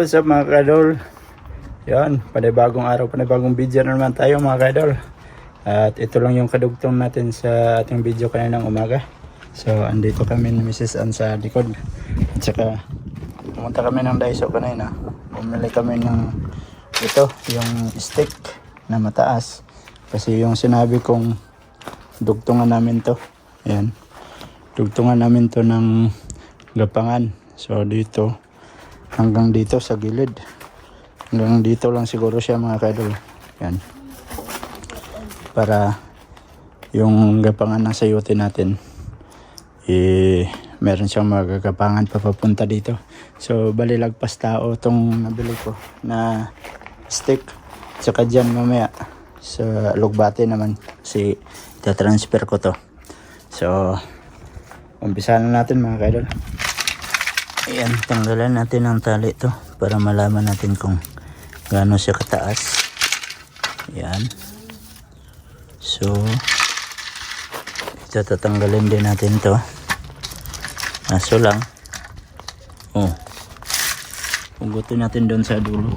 what's up mga kadol? Yan, panibagong araw, panibagong video na naman tayo mga kadol. At ito lang yung kadugtong natin sa ating video kaninang umaga. So, andito kami ni Mrs. Ann sa likod. At saka, pumunta kami ng Daiso kanina. Bumili kami ng ito, yung stick na mataas. Kasi yung sinabi kong dugtungan namin to. Ayan. Dugtungan namin to ng gapangan. So, dito, hanggang dito sa gilid. Hanggang dito lang siguro siya mga kadol. Yan. Para yung gapangan ng sayuti natin eh meron siyang magagapangan pa papunta dito. So bali lagpas tao tong nabili ko na stick. Tsaka dyan mamaya sa lugbate naman si transfer ko to. So umpisa na natin mga kadol. Ayan, tanggalan natin ang tali to para malaman natin kung gaano siya kataas. Ayan. So, ito tatanggalin din natin to. Aso lang. Oh. Pugutin natin doon sa dulo.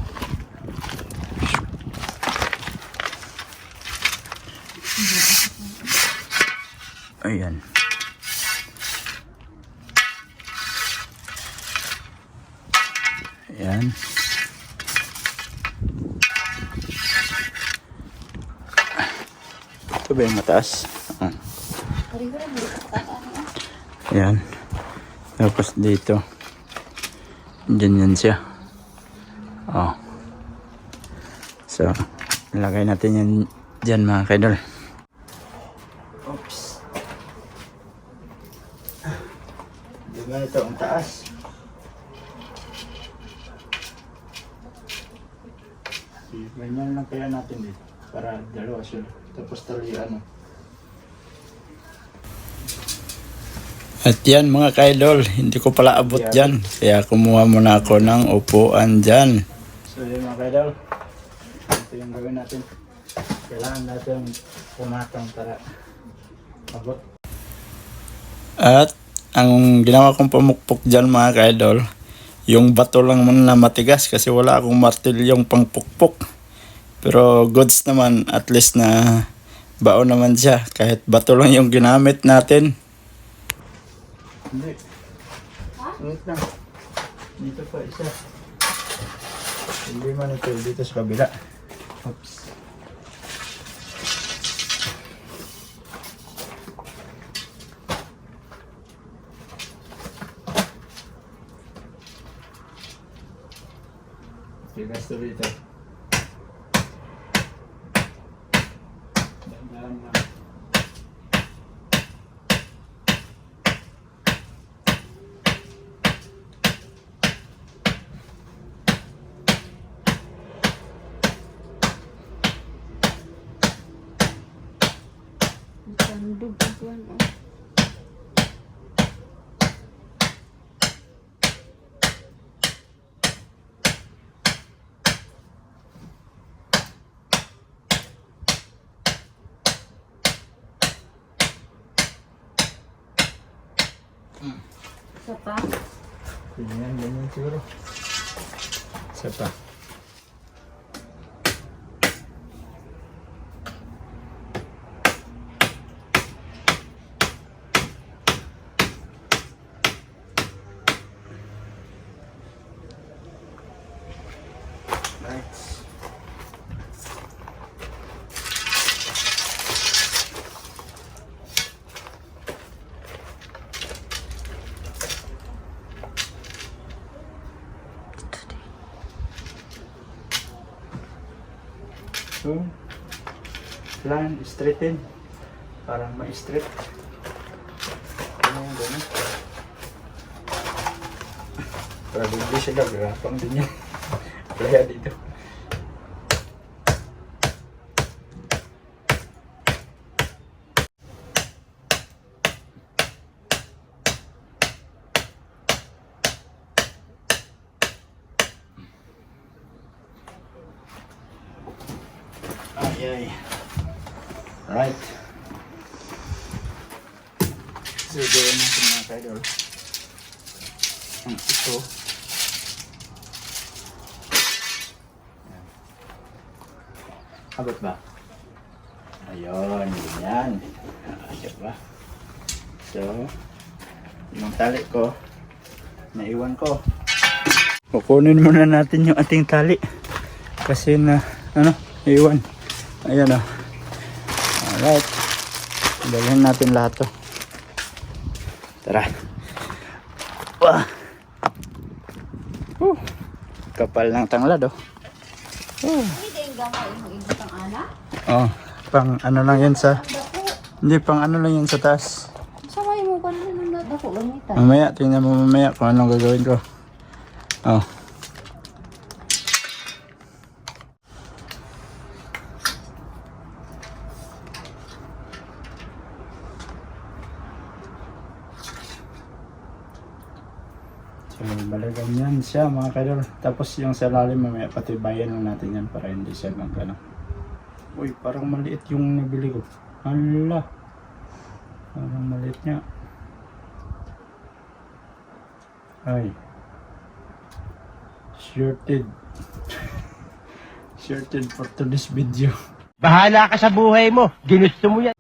Ayan. Ayan. Ito ba yung mataas? Oh. Ayan. Tapos dito. Diyan yan siya. Oh. So, ilagay natin yan dyan mga kaidol. Oops. Di ba ito ang taas? Ganyan lang kaya natin dito. Para siya. Tapos tali ano. At yan mga kaidol, hindi ko pala abot dyan. Kaya kumuha muna ako ng upuan dyan. So yun mga kaidol, ito yung gawin natin. Kailangan natin pumatong para abot. At ang ginawa kong pamukpok dyan mga kaidol, yung bato lang man na matigas kasi wala akong martilyong pangpukpok. Pero goods naman, at least na baon naman siya. Kahit bato lang yung ginamit natin. Hindi. Wait lang. Dito pa isa. Hindi man ito dito sa kabila. Oops. Tigas to dito. Dahan-dahan lang. Tandog ang kuwan, oh. Isa pa? Ganyan, ganyan siguro. Isa pa. Nice. lang, straighten para ma-straight. Ganun, ganun. Probably siya gagrapang din yan. Kaya dito. Ay, ay. Right. So, gawin natin mga kaidol. Ang ito. Ayan. Abot ba? Ayun, ganyan. Ayun ba? So, yung tali ko, naiwan ko. Kukunin muna natin yung ating tali. Kasi na, ano, iwan. Ayan o. Alright. Dalhin natin lahat to. Tara. Wah. Uh, kapal ng tanglad oh. Anak. oh. Pang ano lang yan sa, hindi pang ano lang yan sa taas. Gamitan. Mamaya, tingnan mo mamaya kung anong gagawin ko. Oh. So, balagan yan siya mga kadol. Tapos yung sa lalim mamaya patibayan lang natin yan para hindi siya mag ano. Uy, parang maliit yung nabili ko. Hala. Parang maliit niya. Ay. Shirted. Shirted for today's video. Bahala ka sa buhay mo. Ginusto mo yan.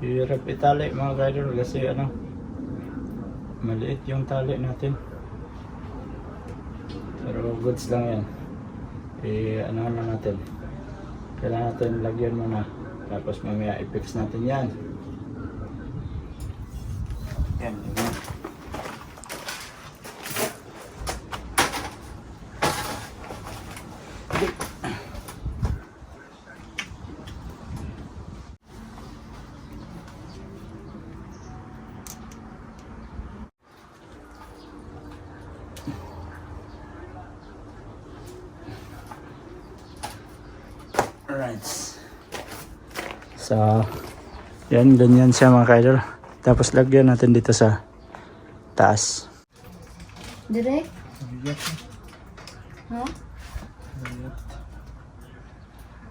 Hirap itali mga kaidol kasi ano, maliit yung tali natin. Pero goods lang yan. Eh, ano na natin. Kailangan natin lagyan muna. Tapos mamaya i-fix natin yan. Yan, Alright. So, yan, ganyan siya mga kaidol. Tapos lagyan natin dito sa taas. Direk? Ha?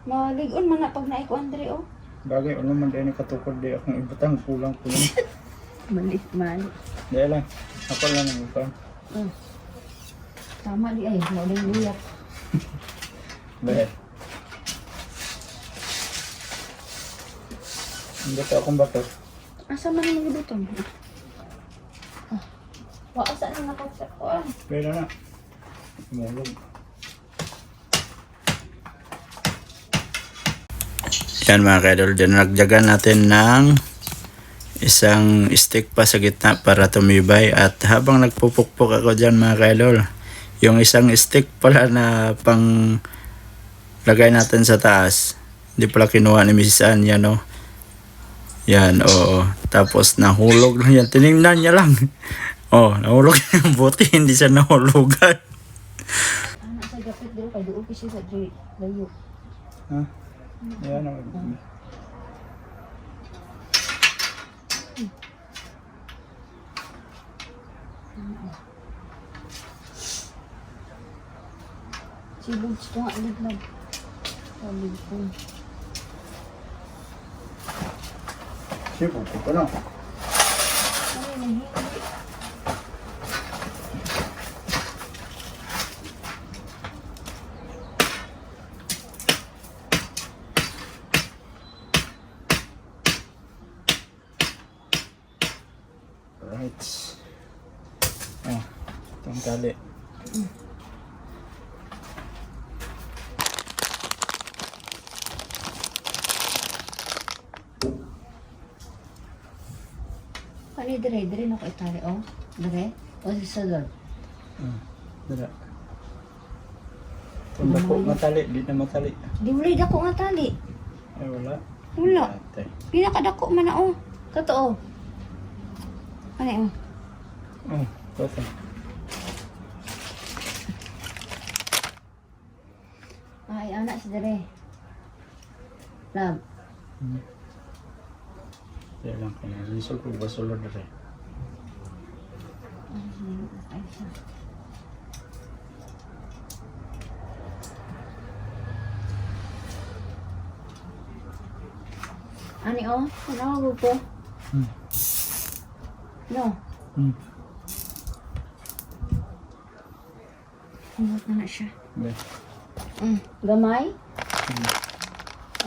Maligon man na pag naiko Andre oh. Bagay, ano man din katukod di akong ibutang kulang kulang. Mali, mali. Dahil lang, ako lang ang ibutang. Oh. Tama di ay, mo din luyak. Ang bato akong bato. Asa man ang gibuton? Ah. Wa asa na nakapsa ko ah. Pero na. Mulog. Yan mga kaidol, dyan nagjagan natin ng isang stick pa sa gitna para tumibay at habang nagpupukpok ako dyan mga kaidol, yung isang stick pala na pang lagay natin sa taas, hindi pala kinuha ni Mrs. Ann yan o. Yan, oo. Tapos nahulog lang yan. Tinignan niya lang. Oh, nahulog yung buti, hindi siya nahulugan. Anak sa gapit dito kay duo kasi sa. Ha? Yan ang Sibog ito nga ko. Siya, pupo pa lang. Ano na hindi? Right. Oh, itong tali. Kani dire dire na ko itali oh. Dire. O si Sador. Hmm. Dala. Itong dako matali, di na matali. Di wala dako nga tali. Ay, wala. Wala. Ate. Pinakadako man na oh. Katoo. Ano oh. Oh, toto. Ay, anak si dire. Lab. Kaya lang ko na. Ko ba sulod rin? Ani o, ano ko Hmm. No. Hmm. Kumot na na siya. Yeah. Mm. Gamay? Hmm.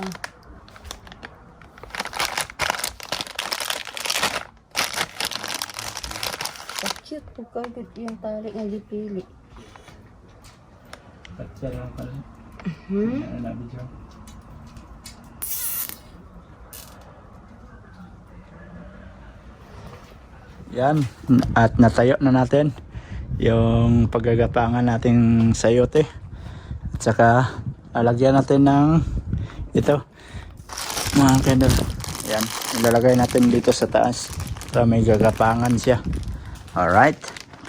Oh. Kagad yung tali nga gipili. Ba't siya lang pala? Hmm? Ano na video? Yan, at natayo na natin yung paggagapangan nating sayote. At saka alagyan natin ng ito, mga kendal. Yan, ilalagay natin dito sa taas para may gagapangan siya. Alright,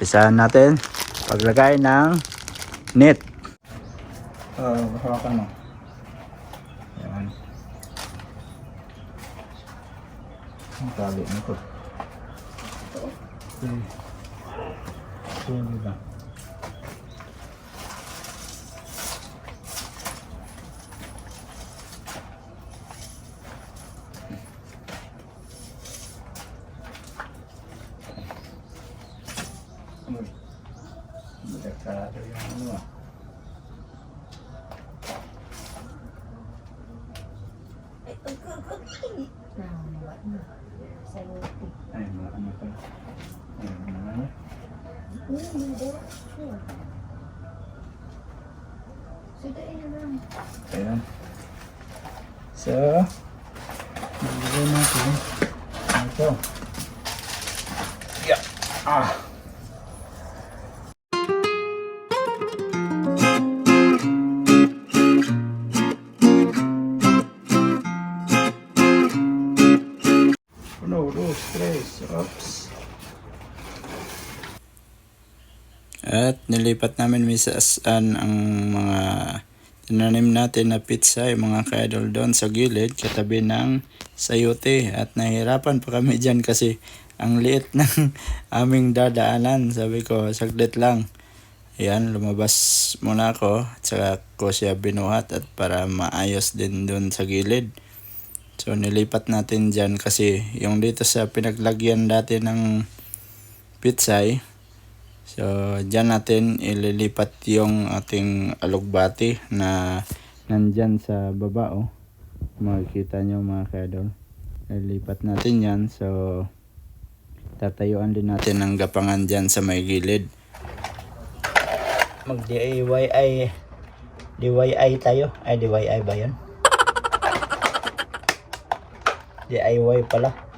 pisahan natin paglagay ng net. Uh, hawakan mo. Yan. Ang tali nito. Okay. Sige ba? Uy. Delikado yung ano ah. Ay, mga ano pala. Ay, mga ano. Ayan. So, bigyan natin. Ito. Yeah. Ah. At nilipat namin misaan ang mga tinanim natin na pizza, yung mga kaidol doon sa gilid, katabi ng sayote. At nahirapan pa kami dyan kasi ang liit ng aming dadaanan. Sabi ko, saglit lang. Ayan, lumabas muna ako. At saka ko siya binuhat at para maayos din doon sa gilid. So nilipat natin dyan kasi yung dito sa pinaglagyan dati ng pitsay, So, dyan natin ililipat yung ating alugbati na nandyan sa baba, oh. Makikita nyo mga kadol. Ililipat natin yan. So, tatayuan din natin ng gapangan dyan sa may gilid. Mag-DIY DIY tayo. Ay, DIY ba yun? DIY pala.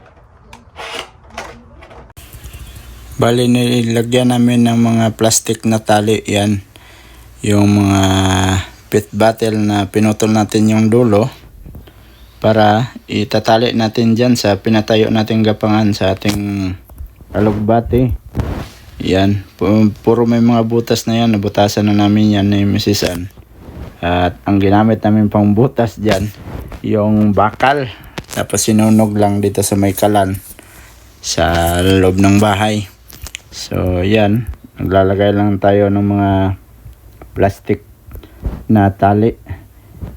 Bali, nilagyan namin ng mga plastic na tali yan. Yung mga pit bottle na pinutol natin yung dulo para itatali natin dyan sa pinatayo nating gapangan sa ating alugbati. Yan. Pu- Puro may mga butas na yan. Nabutasan na namin yan ni Mrs. Ann. At ang ginamit namin pang butas dyan, yung bakal. Tapos sinunog lang dito sa may kalan sa loob ng bahay. So, yan. Naglalagay lang tayo ng mga plastic na tali.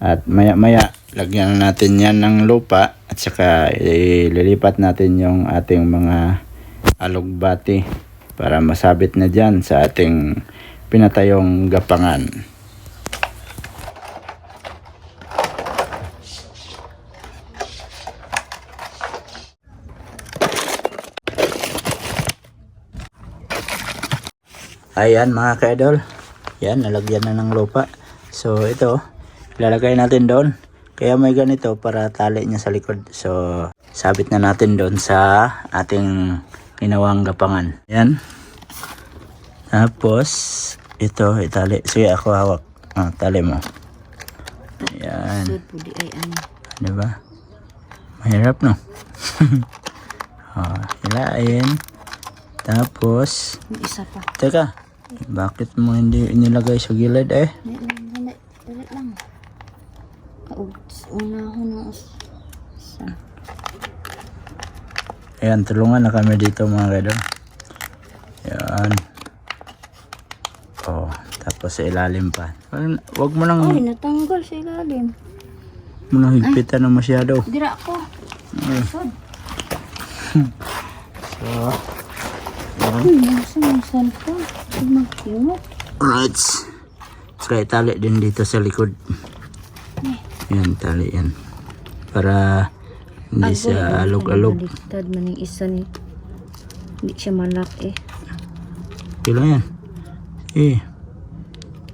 At maya-maya, lagyan na natin yan ng lupa. At saka, ililipat natin yung ating mga alugbati para masabit na dyan sa ating pinatayong gapangan. Ayan mga ka-idol. Yan, nalagyan na ng lupa. So ito, ilalagay natin doon. Kaya may ganito para tali niya sa likod. So sabit na natin doon sa ating ginawang gapangan. Yan. Tapos ito itali. Sige ako hawak. Ah, tali mo. Yan. Sud po di ay ano. Mahirap no? oh, hilain. Tapos, isa pa. teka, bakit mo hindi inilagay sa gilid eh? Dali, dali lang. Una ako na us- sa Ayan, tulungan na kami dito mga kadol. Ayan. Oh, tapos sa ilalim pa. Wag- mo nang, Ay, natanggal sa ilalim. mo nang higpitan na masyado. Dira ako. Saan? So, Hmm, nasa yung cellphone? Mag-cute. right. Try tali din dito sa likod. Yan, tali yan. Para hindi siya alog-alog. Baliktad man yung isa ni. Hindi siya malak eh. Kailan yan? Eh,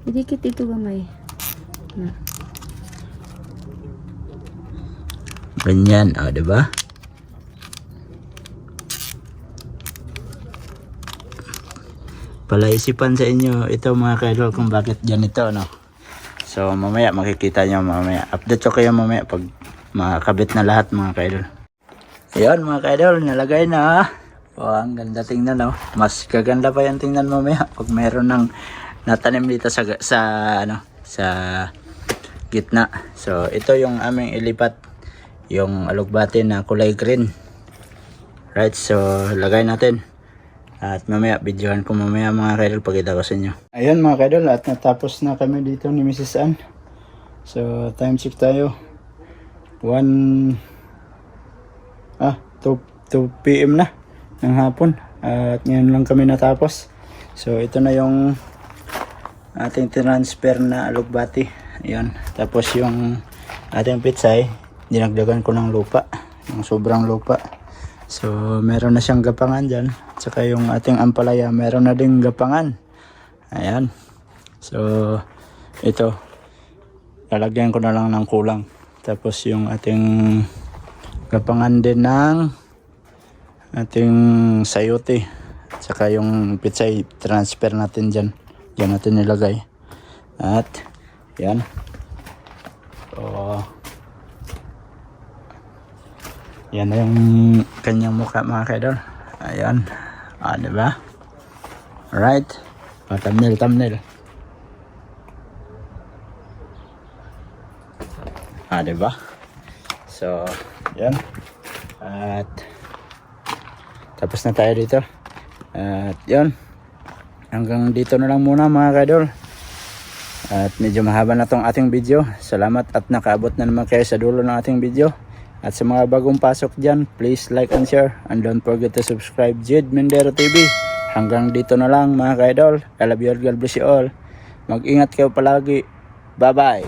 Didikit ito gamay. Na. ganyan. O, di ba? Palaisipan sa inyo ito mga kaidol kung bakit ganito, no? So, mamaya makikita nyo mamaya. Update ko kayo mamaya pag makakabit na lahat mga kaidol. Ayan mga kaidol, nalagay na. Oh, ang ganda tingnan, no? Mas kaganda pa yung tingnan mamaya pag meron ng natanim dito sa, sa, ano, sa gitna. So, ito yung aming ilipat. Yung alugbati na kulay green. Right, so lagay natin. At mamaya, videohan ko mamaya mga kaidol pagkita ko sa inyo. Ayun mga kaidol, at natapos na kami dito ni Mrs. Ann. So, time check tayo. 1 ah, 2, 2 p.m. na ng hapon. At ngayon lang kami natapos. So, ito na yung ating transfer na alugbati. Ayun. Tapos yung ating pitsay, dinagdagan ko ng lupa. Yung sobrang lupa. So, meron na siyang gapangan dyan. Tsaka yung ating ampalaya, meron na ding gapangan. Ayan. So, ito. Lalagyan ko na lang ng kulang. Tapos yung ating gapangan din ng ating sayote. Tsaka yung pitsay, transfer natin dyan. Dyan natin nilagay. At, yan. Yan na yung kanyang mukha mga kaidol. Ayan. Ah, di ba? Alright. Ah, thumbnail, thumbnail. Ah, di ba? So, yan. At, tapos na tayo dito. At, yan. Hanggang dito na lang muna mga kaidol. At medyo mahaba na tong ating video. Salamat at nakaabot na naman kayo sa dulo ng ating video. At sa mga bagong pasok dyan, please like and share and don't forget to subscribe Jed Mendero TV. Hanggang dito na lang mga ka-idol. I love you all. God bless you all. Mag-ingat kayo palagi. Bye-bye.